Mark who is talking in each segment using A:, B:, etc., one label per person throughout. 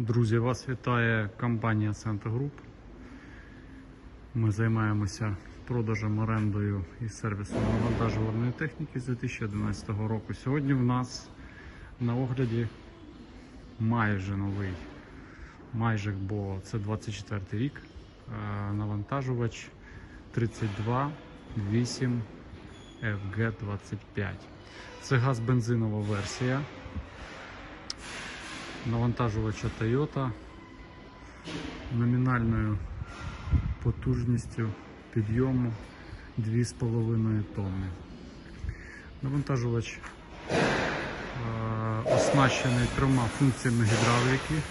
A: Друзі, вас вітає компанія Центр Груп. Ми займаємося продажем, орендою і сервісом навантажувальної техніки з 2011 року. Сьогодні в нас на огляді майже новий, майже, бо це 24 рік. е, Навантажувач 328 FG25. Це газ-бензинова версія навантажувача Toyota номінальною потужністю підйому 2,5 тонни. Навантажувач е, оснащений трьома функціями гідравліки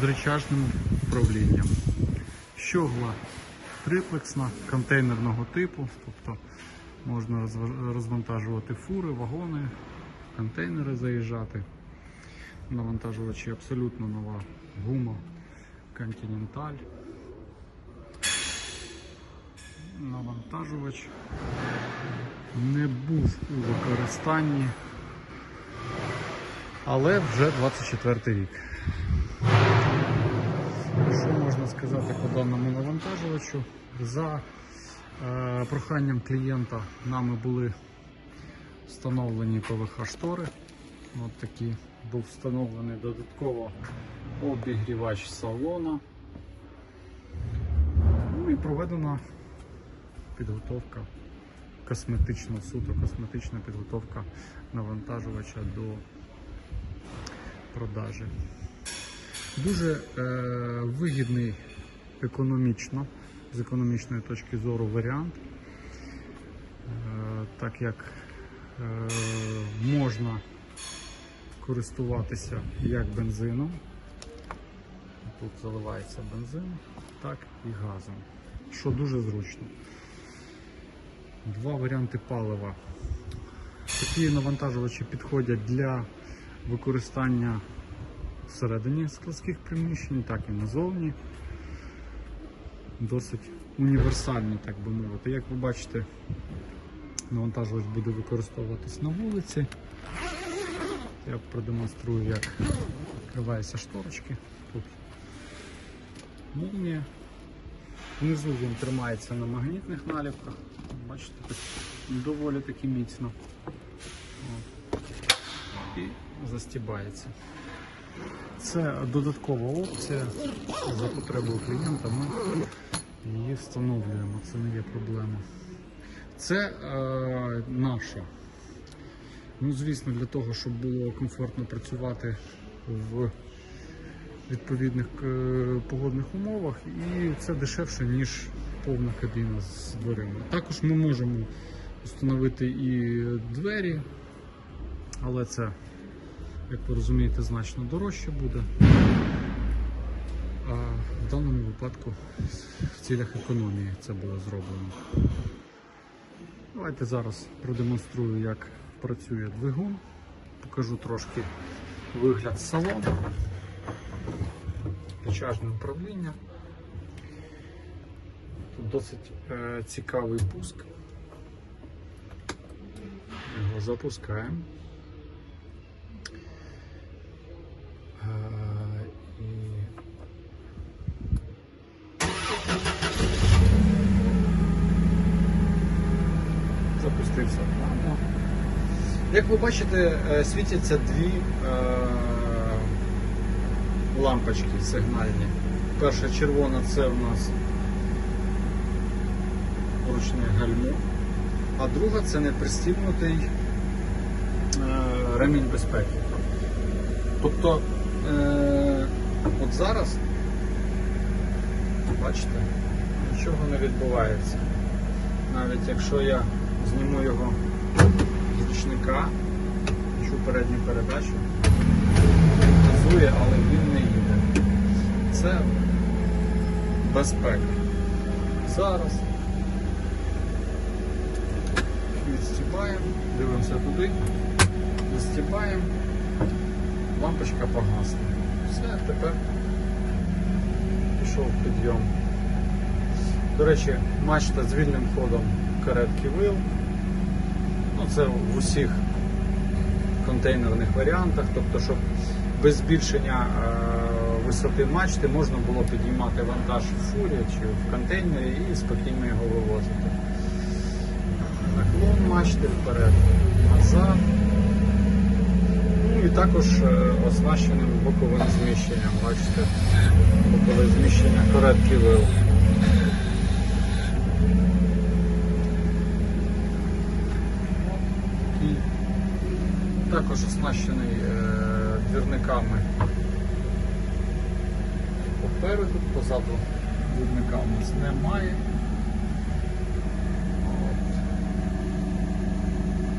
A: з речажним управлінням. Щогла триплексна контейнерного типу, тобто можна розвантажувати фури, вагони, контейнери заїжджати. Навантажувачі абсолютно нова гума Continental. Навантажувач не був у використанні, але вже 24 рік. Що можна сказати по даному навантажувачу? За е, проханням клієнта нами були встановлені ПВХ-штори. От такі був встановлений додатково обігрівач салона. Ну і проведена підготовка косметична, суто косметична підготовка навантажувача до продажі. Дуже е, вигідний економічно, з економічної точки зору варіант, е, так як е, можна користуватися як бензином. Тут заливається бензин, так і газом, що дуже зручно. Два варіанти палива. Такі навантажувачі підходять для використання всередині складських приміщень, так і назовні. Досить універсальні, так би мовити. Як ви бачите, навантажувач буде використовуватись на вулиці. Я продемонструю, як відкриваються шторочки. Тут молнія. Внизу він тримається на магнітних наліпках. Бачите, доволі таки міцно. От. І застібається. Це додаткова опція. За потребою клієнта ми її встановлюємо. Це не є проблема. Це е, наша Ну, звісно, для того, щоб було комфортно працювати в відповідних е, погодних умовах, і це дешевше, ніж повна кабіна з дверима. Також ми можемо встановити і двері, але це, як ви розумієте, значно дорожче буде. А в даному випадку в цілях економії це було зроблено. Давайте зараз продемонструю, як працює двигун. Покажу трошки вигляд салону, речажне управління. Тут досить е, цікавий пуск. Його запускаємо. Е, запустився. Як ви бачите, е, світяться дві е, лампочки сигнальні. Перша червона це в нас ручне гальмо, а друга це непристібнутий е, ремінь безпеки. Тобто от зараз, бачите, нічого не відбувається. Навіть якщо я зніму його ручника, чу передню передачу, газує, але він не їде. Це безпека. Зараз відстібаємо, дивимося туди, відстібаємо, лампочка погасла. Все, тепер пішов підйом. До речі, мачта з вільним ходом каретки вил. Ну, це в усіх контейнерних варіантах, тобто, щоб без збільшення е, висоти мачти можна було підіймати вантаж в фурі чи в контейнері і спокійно його вивозити. Наклон мачти вперед, назад. Ну і також е, оснащеним боковим зміщенням. Бачите, бокове зміщення короткі вил. І також оснащений е, двірниками попереду, позаду двірника у нас немає. От.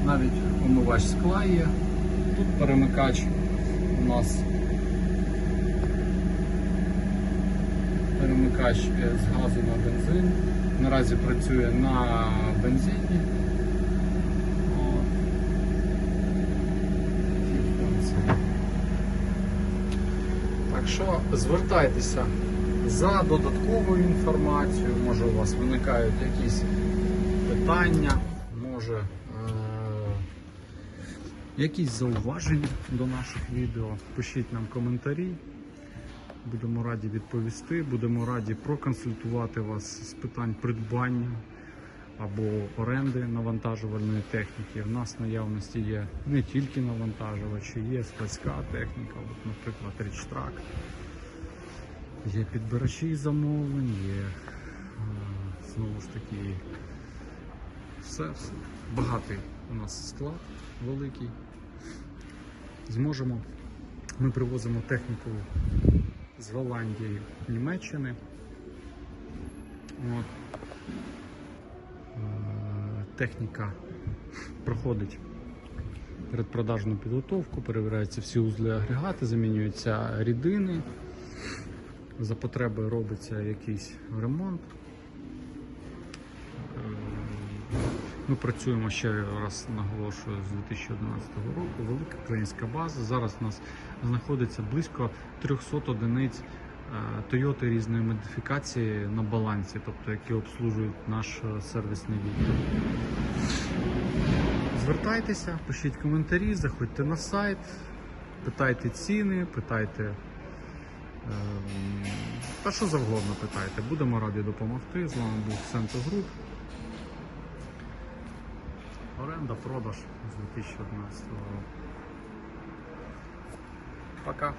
A: Навіть омивач скла є. Тут перемикач у нас перемикач е, з газу на бензин. Наразі працює на бензині. От. Так що звертайтеся за додатковою інформацією, може у вас виникають якісь питання, може е- якісь зауваження до наших відео. Пишіть нам коментарі. Будемо раді відповісти, будемо раді проконсультувати вас з питань придбання або оренди навантажувальної техніки. У нас наявності є не тільки навантажувачі, є складська техніка, наприклад, річтрак. Є підбирачі замовлень, є е, знову ж таки все, все. багатий у нас склад великий. Зможемо. Ми привозимо техніку з Голландії, Німеччини. От. Е, Техніка проходить передпродажну підготовку, перевіряються всі узли агрегати, замінюються рідини. За потреби робиться якийсь ремонт. Е, Ми працюємо ще раз наголошую з 2011 року. Велика українська база. Зараз у нас знаходиться близько 300 одиниць е, Toyota різної модифікації на балансі, тобто які обслужують наш е, сервісний відділ. Звертайтеся, пишіть коментарі, заходьте на сайт, питайте ціни, питайте. ем, Та що завгодно питайте. Будемо раді допомогти. З вами був Центр Груп. Оренда, продаж з 2011 року. Пока.